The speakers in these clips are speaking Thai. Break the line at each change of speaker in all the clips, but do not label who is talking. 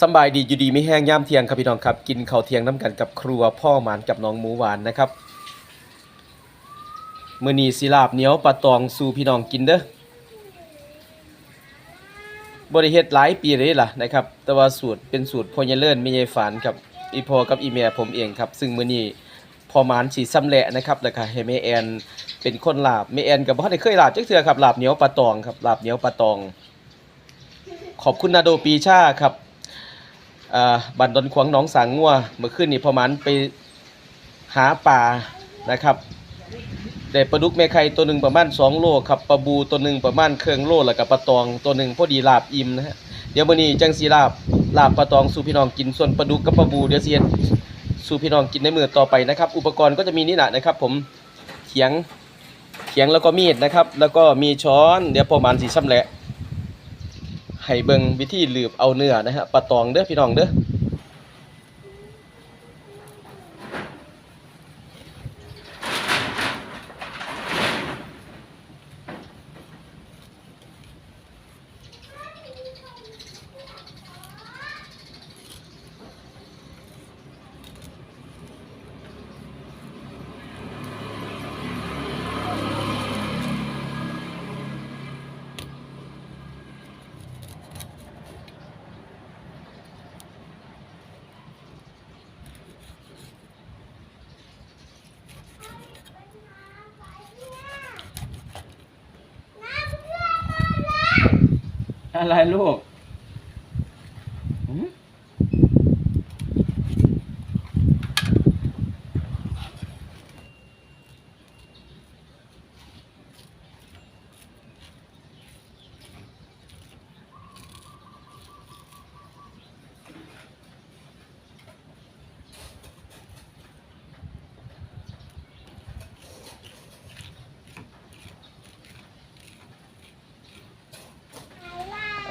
สบายดีอยู่ดีไม่แห้งย่ามเทียงครับพี่น้องครับ กินข้าวเทียงน้ำกันกับครัวพ่อหมานกับน้องหมูหวานนะครับมือนีสิลาบเหนียวปลาตองสู่พี่น้องกินเด้อบ่ได้เฮ็ดหลายปีเลยล่ะนะครับ แต่ว่าสูตรเป็นสูตรพ่อใหญ่เลิศแม่ใหญ่ฝานครับอีพอกับอีแม่ผมเองครับ ซึ่งมือนีพ่อหมานสิสำแหละนะครับแล้วก็ให้แม่แอนเป็นคนลาบแม่แอนก็บ่ทันได้เคยลาบจักเทื่อครับลาบเหนียวปลาตองครับลาบเหนียวปลาตอง ขอบคุณนาโดปีชาครับ บันดอนขวางหนองสางงัวเมื่อคืนนี้พอมันไปหาป่านะครับได้ปลาดุกแม่ไข่ตัวหนึ่งประมาณ 2 โลครับปลาบูตัวหนึ่งประมาณเครื่องโลแล้วก็ปลาตองตัวหนึ่งพอดีลาบอิ่มนะฮะเดี๋ยวมื้อนี้จังสีลาบลาบปลาตองสู่พี่น้องกินส่วนปลาดุกกับปลาบูเดี๋ยวสิเฮ็ดสู่พี่น้องกินในมือต่อไปนะครับ อุปกรณ์ก็จะมีนี่แหละนะครับ ผมเขียงเขียงแล้วก็มีดนะครับ แล้วก็มีช้อนเดี๋ยวพอมันสิชำแหละ ให้เบิ่งวิธีลืบเอาเนื้อนะฮะปลาตองเด้อพี่น้องเด้อ อะไรลูก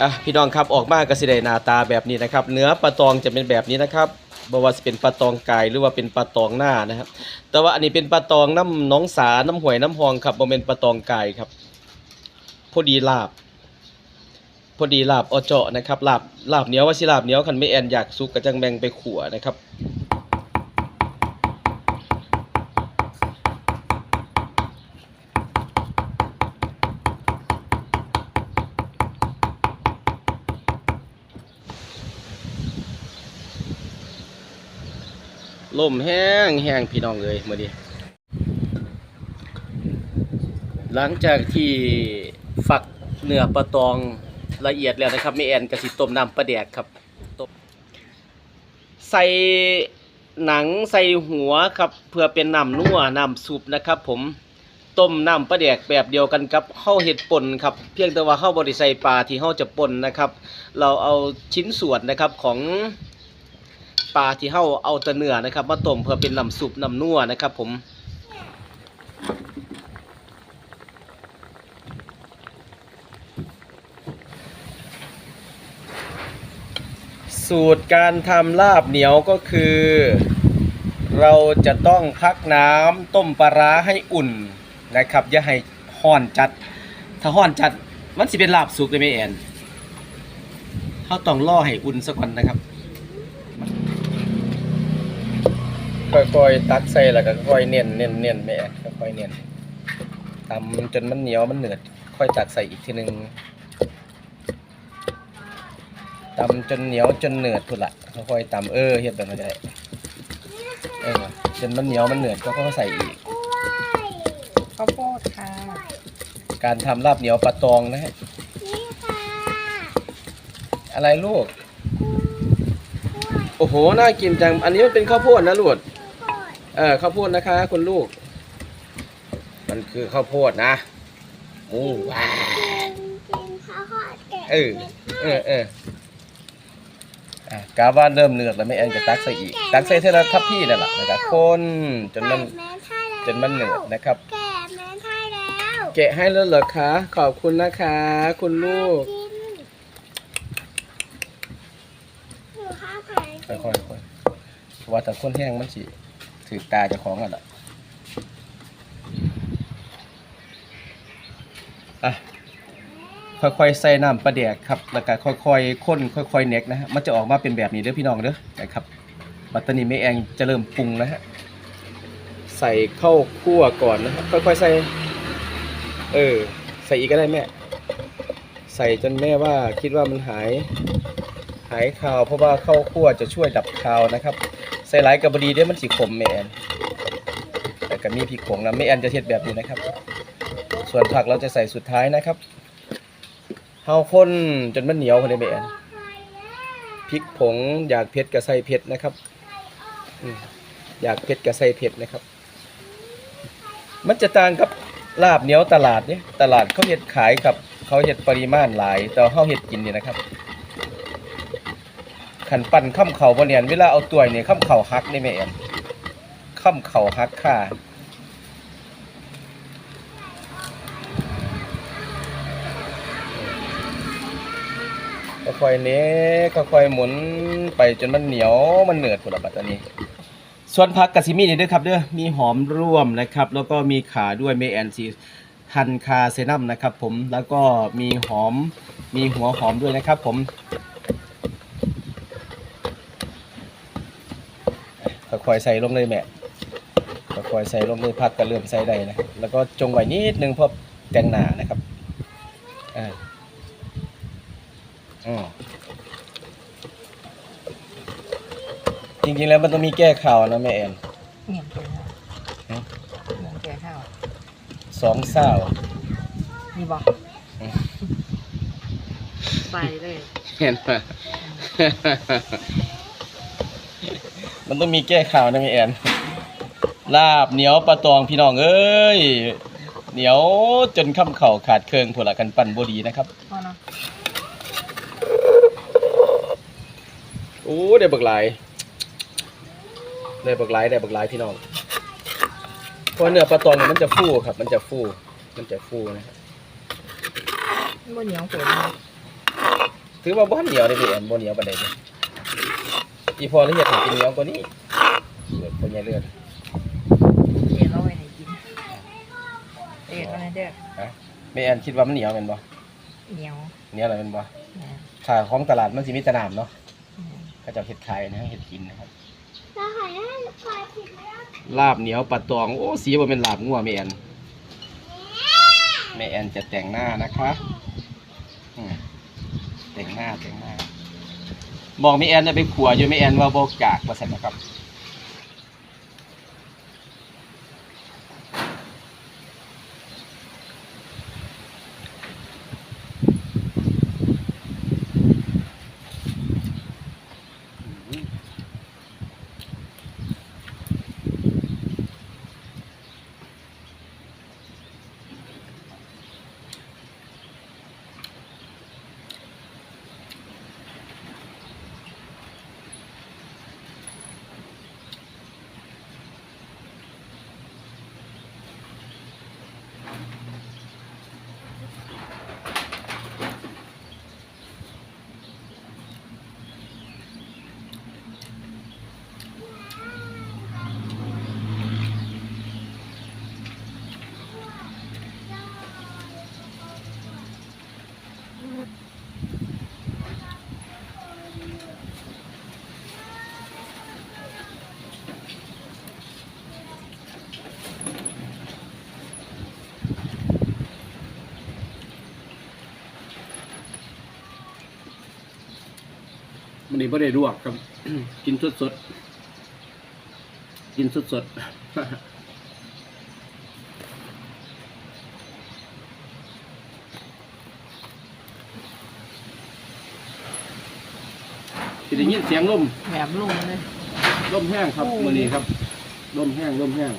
อะพี่น้องครับออกมาก็สิได้หน้าตาแบบนี้นะครับ เนื้อปลาตองจะเป็นแบบนี้นะครับบ่ว่าสิเป็นปลาตองไก่หรือว่าเป็นปลาตองหน้านะครับ แต่ว่าอันนี้เป็นปลาตองน้ำน้องสาน้ำหวยน้ำหองครับบ่เป็นปลาตองไก่ครับพอดีลาบพอดีลาบอเจาะนะครับลาบลาบเหนียวว่าสิลาบเหนียวคันไม่แอนอยากสุกก็จังแบงไปขัวนะครับ ลมแห้งแห้งพี่น้องเลยมื่อนี้หลังจากที่ฝักเนื้อปลาตองละเอียดแล้วนะครับแม่แอนกระสิต้มน้ำปลาแดกครับต้มใส่หนังใส่หัวครับเพื่อเป็นน้ำนัวน้ำซุปนะครับ ผมต้มน้ำปลาแดกแบบเดียวกันกับข้าวเห็ดป่นครับเพียงแต่ว่าข้าวบริใส่ปลาที่ข้าจะป่นนะครับ เราเอาชิ้นส่วนนะครับของ ปลาที่เฮาเอาแต่เนื้อนะครับมาต้มเพื่อเป็นน้ำซุปน้ำนัวนะครับ ผมสูตรการทำลาบเหนียวก็คือ เราจะต้องพักน้ำต้มปลาร้าให้อุ่นนะครับอย่าให้ห้อนจัด ถ้าห้อนจัดมันสิเป็นลาบสุกเลยไหมแอนเขาต้องล่อให้อุ่นสักก่อนนะครับ ค่อยๆตักใส่แล้วก็ค่อยเน้นเน้นเน้นแม่ค่อยๆเน้นตำจนมันเหนียวมันเหนืดค่อยตักใส่อีกทีหนึงตำจนเหนียวจนเหนืดพุ่นละค่อยๆตำเออเฮ็ดแบบนั้นได้เออจนมันเหนียวมันเหนืดก็ค่อยๆใส่อีก
ข้าวโพดค่ะ
การทำลาบเหนียวปลาตองนะฮะ
นี่ค่ะ
อะไรลูก โอ้โห น่ากินจัง อันนี้มันเป็นข้าวโพดนะลูก เออข้าวโพดนะคะ คุณลูก มันคือข้าวโพดนะโอ้ว้า
กินข้าวโพดแกะ
เออเออเอออะกาว่าเริ่มเนือดแล้วไม่แอนจะตักใส่อีก ตักใส่เท่านั้นทับพี่นั่นแหละนะครับคนจนมัน
แม่ใช่แล้ว
จนมันเหนืดนะครับ
แกะแม่ใช่แล้ว
แกะให้แล้วเหรอคะ ขอบคุณนะคะ คุณลูก
กินหนูข้าวไข่
ค่อยๆค่อยๆว่าแต่คนแห้งมันสิ ถือตาเจะของกันละอะค่อยๆใส่น้ำปลาแดกครับแล้วก็ค่อยๆข้นค่อยๆเน็กนะฮะมันจะออกมาเป็นแบบนี้เด้อพี่น้องเด้อนะครับบัตตานีแม่แองจะเริ่มปรุงนะฮะใส่ข้าวคั่วก่อนนะฮะค่อยๆใส่ เออ ใส่อีกก็ได้แม่ ใส่จนแม่ว่าคิดว่ามันหาย หายคาวเพราะว่าข้าวคั่วจะช่วยดับคาวนะครับ ส่หลายกับบดีเด้อมันสิขมแม่แอนแต่ก็มีพริกผงนะแม่แอนจะเทศแบบนี้นะครับ ส่วนผักเราจะใส่สุดท้ายนะครับเฮาคนจนมันเหนียวคนนี้แม่แอนพริกผงอยากเผ็ดก็ใส่เผ็ดนะครับอยากเผ็ดก็ใส่เผ็ดนะครับ มันจะต่างกับลาบเหนียวตลาดเนี่ยตลาดเขาเห็ดขายกับเขาเห็ดปริมาณหลายแต่เฮาเห็ดกินนี่นะครับ ขันปั่นข้ามเข่าบ่เนียนเวลาเอาตัวเนี่ยข้ามเข่าฮักนี่แม่แอนข้ามเข่าฮักค่าค่อยเนี้ค่อยหมุนไปจนมันเหนียวมันเหนืดพุ่นลบัตอนนี้ ส่วนผักกะซิมีนี่ด้อครับเด้อมีหอมร่วมนะครับ แล้วก็มีขาด้วยเมแอนซีทันคาเซนัมนะครับผมแล้วก็มีหอมมีหัวหอมด้วยนะครับผม ค่อยๆใส่ลงเลยแม่ค่อยๆใส่ลงเลยพักก็เริ่มใส่ได้นะแล้วก็จงไว้นิดนึงเพราะแต่งหนานะครับอ่าอืมจริงๆแล้วมันต้องมีแก้ข่าวนะแม่แอน
เหนียมแก่ข้าว
ฮะ
เหนียมแก่ข้าว
สองเศร้า
มีบอก
อืม
ไปเลย
เห็นไห มมันต้องมีแก้ข่าวนะแม่แอนลาบเหนียวปลาตองพี่น้องเอ้ยเหนียวจนข้ามเข่าขาดเคืองผุละกันปั่นบดีนะครับ
พอเนาะ
โอ้ได้บักหลายได้บักหลายได้บักหลายพี่น้องเพราะเนื้อปลาตองเนี่ยมันจะฟูครับ มันจะฟู มันจะฟูนะครับ
มันเหนียวเกิน
ถือว่าบ้านเหนียวได้พี่แอนบ่เหนียวปานใดเด้ อีพอละเอียดให้กินเหนียวกว่านี้เลือดคนใหญ่เลือด
เอ็นเอาไว้ให้กินเอ็นเอาไว้เด้อ
ฮะแม่แอนคิดว่ามันเหนียวแม่นบ่
เหนียว
เหนียวอะไรแม่นบ่
นะ
ค่าของตลาดมันสิมีแต่น้ำเนาะ
อืม
ก็จะเฮ็ดขายนะเฮ็ดกินนะครับ
เราหอยให้ควายผิดไหมล่ะ
ลาบเหนียวปลาตองโอ้สีบ่เป็นลาบงัวแม่แอนแม่แอนจะแต่งหน้านะคะอืมแต่งหน้าแต่งหน้า บอกไม่แอนน่ะไปขัวอยู่ไม่แอนว่าบอกากว่าซั่นนะครับ มันนี้ไม่ได้ลวกครับ กินสดสดๆกินสดสดๆที่ได้ยินเสียงลม
แบบลุ่มเลย
ลมแห้งครับ
โอ้
มือนี้ครับลมแห้งลมแห้ง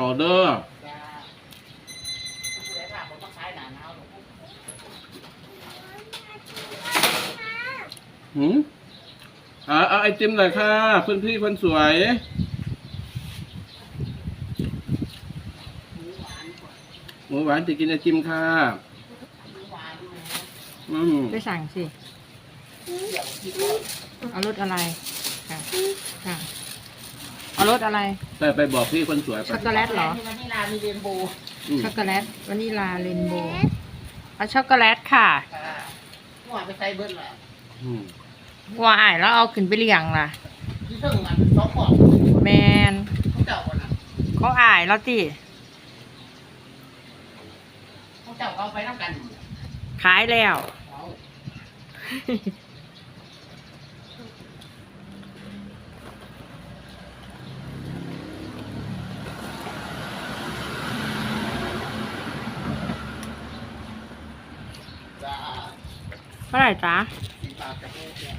ชอเดอร์หืมอ่าเอาไอติมหน่อยค่ะเพื่อนพี่คนสวย หมูห
วานจะกินไอติมค่ะ อืม
ไปสั่งสิ เอารถอะไร ค่ะ ค่ะ เอารถอะไร
ไปไปบอกพี่คนสวยไป
ช็อกโกแลตเหรอ
วันนี้ลามีเรนโบว์
อืม
ช็อกโกแลตวานิลาเรนโบว์เอาช็อกโกแลตค่ะ
ค่ะหัวไปใส่เบิร์ดเลย
อืม
กลัวอายแล้วเอาขึ้นไปเลี้ยงล่ะ
ที่เพิ่งมันสองขอบ
แมน
เขาเจ้าคนน่ะ
เขาอายแล้วติ
เขาเจ้าเอาไปน้ำกัน
ขายแล้ว
เอา
เท่าไหร่จ๊ะ
สีตาจะโม่เนี่ย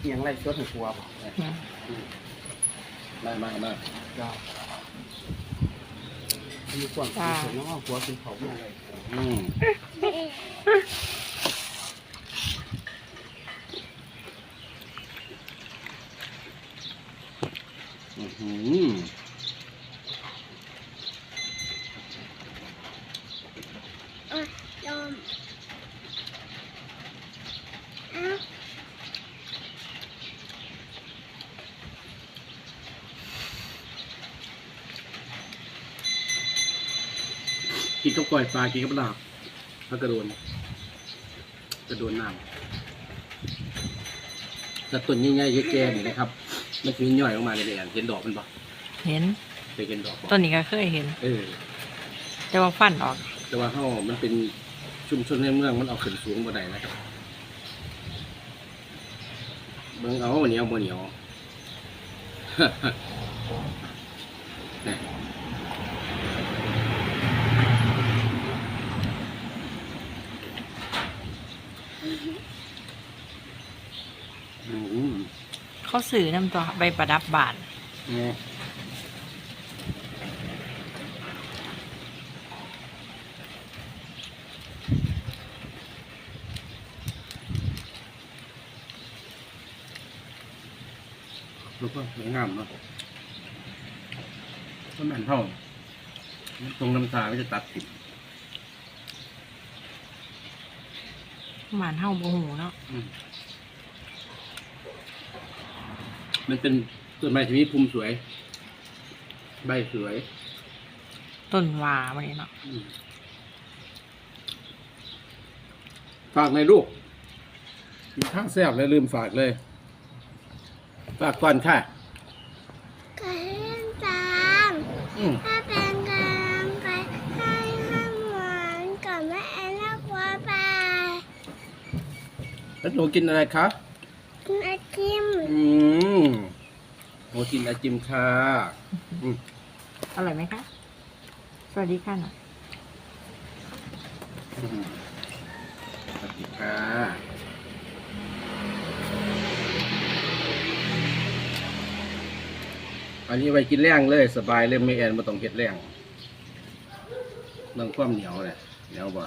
เอียงไรชดหัวบอกมามามา
จ้ามีส่วน
จ้า
มีส่วนน้องเอาหัวกินเขามาเลย
อืมอื้อหือ
อะยอมอะ
กินข้าวกล้อยปลากินกับลาบแล้วกระโดนกระโดนน้ำแต่ต้นใหญ่ๆแก่ๆนี่นะครับ มันจะมีย่อยออกมาในแดนเห็นดอกมันปะ
เห็น
เคยเห็นดอกปะ
ต้นนี้ก็เคยเห็น
เออ
แต่ว่าฟันออก
แต่ว่าเขามันเป็นชุมชนในเมืองมันเอาขึ้นสูงบ่ได้นะครับเบิ่งเอาเหนียวบ่เหนียวนี่อืม
เขาสื่อน้ำตัวใบประดับบาน
นี่แล้วก็สวยงามเนาะก็แม่นเท่าตรงน้ำตาไม่จะตัดติด
หมานเฮาโมโหเนาะ
อื มมันเป็นต้นไม้ที่มีภูมิสวย ใบสวย
ต้นวาไว้เนาะ
อืมฝากในอยลูกมีข้างแซ่บเลยลืมฝากเลย ฝากก่อนค่ะ
กระเทียมจาง
อืม
ถ้าเป็นกำลังใจให้ข้ามหวานกับแม่แอนและกัวไป
แล้วหนูกินอะไรคะ
กินไอติม
อืมหนูกินไอจิมค่ะอืม
อร่อยไหมคะ สวัสดีค่ะหน่อย
อืมสวัสดีค่ะอันนี้ไว้กินแรงเลย สบายเลยไม่แอนมาต้องเฮ็ดแรงเรื่องความเหนียวเลยเหนียวบ่